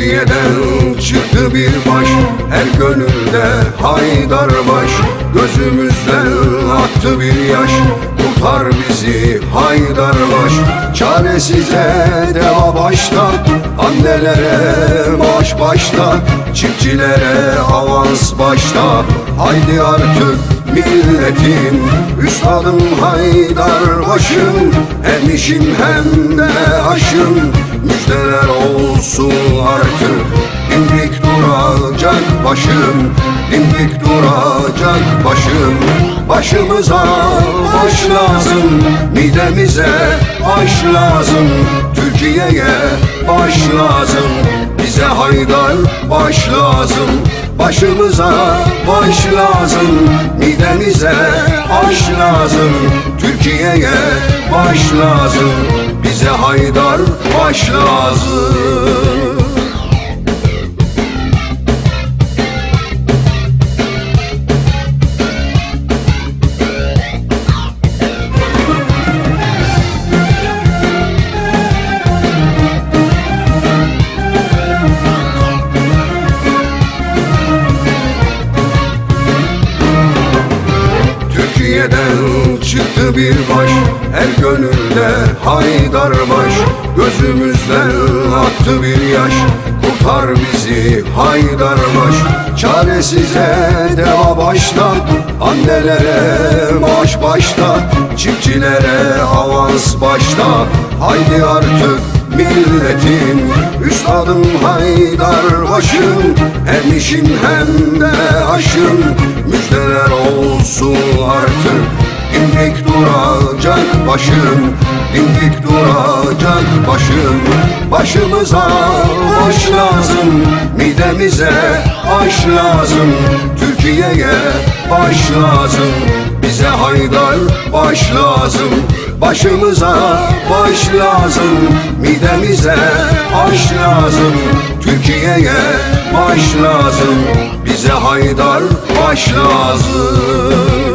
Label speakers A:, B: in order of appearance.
A: Türkiye'den çıktı bir baş. Her gönülde haydar baş. Gözümüzden aktı bir yaş. Kurtar bizi haydar baş. Çaresize deva başta. Annelere maaş başta. Çiftçilere avans başta. Haydi artık milletim. Üstadım haydar başım. Hem işim hem de aşım. Müjdeler olsun artık. Dimdik duracak başım Dimdik duracak başım. Başımıza baş lazım Midemize baş lazım Türkiye'ye baş lazım Bize haydar baş lazım Başımıza baş lazım Midemize aş lazım Türkiye'ye baş lazım Bize haydar baş lazım Türkiye'den çıktı bir baş Her gönülde haydar baş Gözümüzden aktı bir yaş. Kurtar bizi haydar baş Çaresize deva başta Annelere maaş başta Çiftçilere avans başta Haydi artık milletim Üstadım haydar başım. Hem işim hem de aşım Müjdeler olsun artık. Dimdik duracak başım Dimdik duracak başım. Başımıza baş lazım Midemize aş lazım. Türkiye'ye baş lazım Bize haydar baş lazım. Başımıza baş lazım Midemize aş lazım. Türkiye'ye baş lazım Bize haydar baş lazım